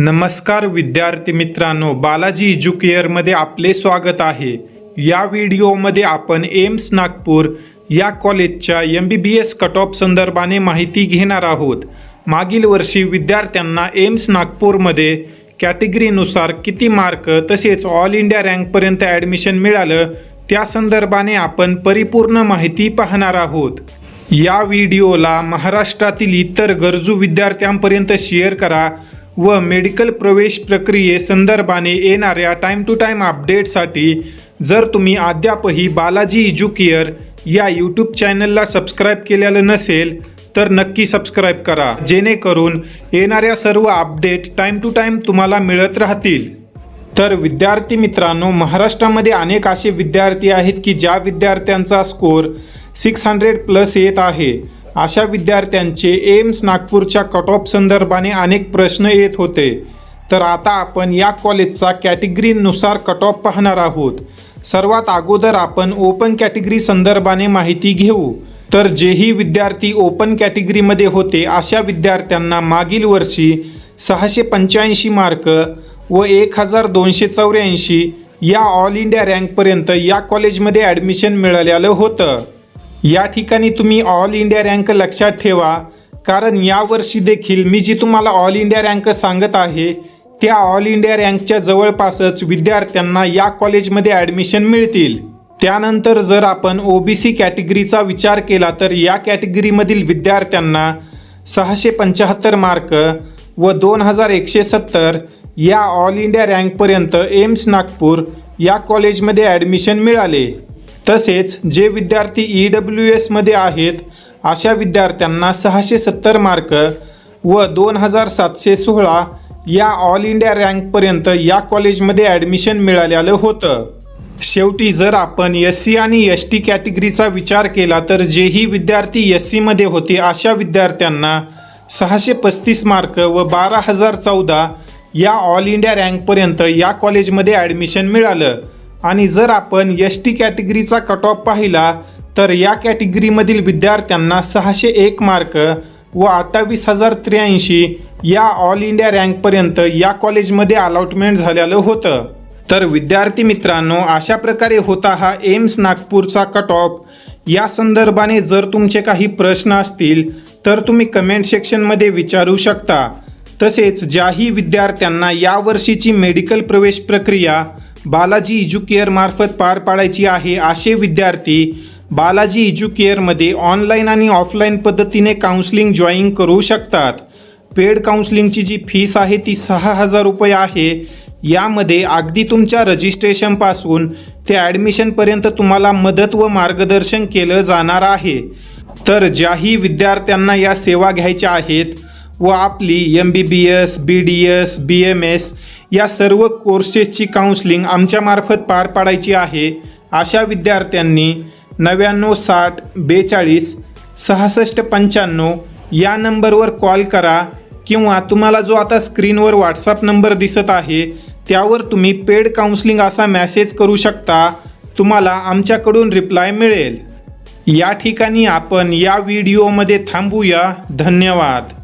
नमस्कार विद्यार्थी मित्रांनो बालाजी एज्युकेअरमध्ये आपले स्वागत आहे. या व्हिडिओमध्ये आपण एम्स नागपूर या कॉलेजच्या M B B S cut off संदर्भाने माहिती घेणार आहोत. मागील वर्षी विद्यार्थ्यांना एम्स नागपूरमध्ये कॅटेगरीनुसार किती मार्क तसेच ऑल इंडिया रँकपर्यंत ॲडमिशन मिळालं त्या संदर्भाने आपण परिपूर्ण माहिती पाहणार आहोत. या व्हिडिओला महाराष्ट्रातील इतर गरजू विद्यार्थ्यांपर्यंत शेअर करा. व मेडिकल प्रवेश प्रक्रियेसंदर्भाने येणाऱ्या टाईम टू टाईम अपडेटसाठी जर तुम्ही अद्यापही बालाजी एज्युकेअर या यूट्यूब चॅनलला सबस्क्राईब केलेलं नसेल तर नक्की सबस्क्राईब करा. जेणेकरून येणाऱ्या सर्व अपडेट टाईम टू टाईम तुम्हाला मिळत राहतील. तर विद्यार्थी मित्रांनो महाराष्ट्रामध्ये अनेक असे विद्यार्थी आहेत की ज्या विद्यार्थ्यांचा स्कोर सिक्स हंड्रेड प्लस येत आहे. अशा विद्यार्थ्यांचे एम्स नागपूरच्या कट ऑफ संदर्भाने अनेक प्रश्न येत होते. तर आता आपण या कॉलेजचा कॅटेगरीनुसार कट ऑफ पाहणार आहोत. सर्वात अगोदर आपण ओपन कॅटेगरी संदर्भाने माहिती घेऊ. तर जेही विद्यार्थी ओपन कॅटेगरीमध्ये होते अशा विद्यार्थ्यांना मागील वर्षी सहाशे पंच्याऐंशी मार्क व एक हजार दोनशे चौऱ्याऐंशी या ऑल इंडिया रँकपर्यंत या कॉलेजमध्ये ॲडमिशन मिळालेलं होतं. या ठिकाणी तुम्ही ऑल इंडिया रँक लक्षात ठेवा. कारण यावर्षी देखील मी जी तुम्हाला ऑल इंडिया रँक सांगत आहे त्या ऑल इंडिया रँकच्या जवळपासच विद्यार्थ्यांना या कॉलेजमध्ये ॲडमिशन मिळतील. त्यानंतर जर आपण ओ बी सी कॅटेगरीचा विचार केला तर या कॅटेगरीमधील विद्यार्थ्यांना सहाशे पंच्याहत्तर मार्क व दोन हजार एकशे सत्तर या ऑल इंडिया रँकपर्यंत एम्स नागपूर या कॉलेजमध्ये ॲडमिशन मिळाले. तसेच जे विद्यार्थी ई डब्ल्यू एसमध्ये आहेत अशा विद्यार्थ्यांना सहाशे सत्तर मार्क व दोन हजार सातशे सोळा या ऑल इंडिया रँकपर्यंत या कॉलेजमध्ये ॲडमिशन मिळालेलं होतं. शेवटी जर आपण एस सी आणि एस टी कॅटेगरीचा विचार केला तर जेही विद्यार्थी एस सीमध्ये होते अशा विद्यार्थ्यांना सहाशे पस्तीस मार्क व बारा हजार चौदा या ऑल इंडिया रँकपर्यंत या कॉलेजमध्ये ॲडमिशन मिळालं. आणि जर आपण एस टी कॅटेगरीचा कट ऑफ पाहिला तर या कॅटेगरीमधील विद्यार्थ्यांना सहाशे एक मार्क व अठ्ठावीस हजार त्र्याऐंशी या ऑल इंडिया रँकपर्यंत या कॉलेजमध्ये अलॉटमेंट झालेलं होतं. तर विद्यार्थी मित्रांनो अशा प्रकारे होता हा एम्स नागपूरचा कट ऑफ या संदर्भाने जर तुमचे काही प्रश्न असतील तर तुम्ही कमेंट सेक्शनमध्ये विचारू शकता. तसेच ज्याही विद्यार्थ्यांना यावर्षीची मेडिकल प्रवेश प्रक्रिया बालाजी इज्युकेअरमार्फत पार पाडायची आहे असे विद्यार्थी बालाजी इज्युकेअरमध्ये ऑनलाईन आणि ऑफलाईन पद्धतीने काउन्सलिंग जॉईन करू शकतात. पेड काउन्सलिंगची जी फीस आहे ती सहा हजार रुपये आहे. यामध्ये अगदी तुमच्या रजिस्ट्रेशनपासून ते ॲडमिशनपर्यंत तुम्हाला मदत व मार्गदर्शन केलं जाणार आहे. तर ज्याही विद्यार्थ्यांना या सेवा घ्यायच्या आहेत व आपली M B B S B D S B M S या सर्व कोर्सेसची काउन्सलिंग आमच्यामार्फत पार पाडायची आहे. अशा विद्यार्थ्यांनी नव्याण्णव साठ बेचाळीस सहासष्ट पंच्याण्णव या नंबरवर कॉल करा किंवा तुम्हाला जो आता स्क्रीनवर व्हॉट्सअप नंबर दिसत आहे त्यावर तुम्ही पेड काउन्सलिंग असा मॅसेज करू शकता. तुम्हाला आमच्याकडून रिप्लाय मिळेल. या ठिकाणी आपण या व्हिडिओमध्ये थांबूया. धन्यवाद.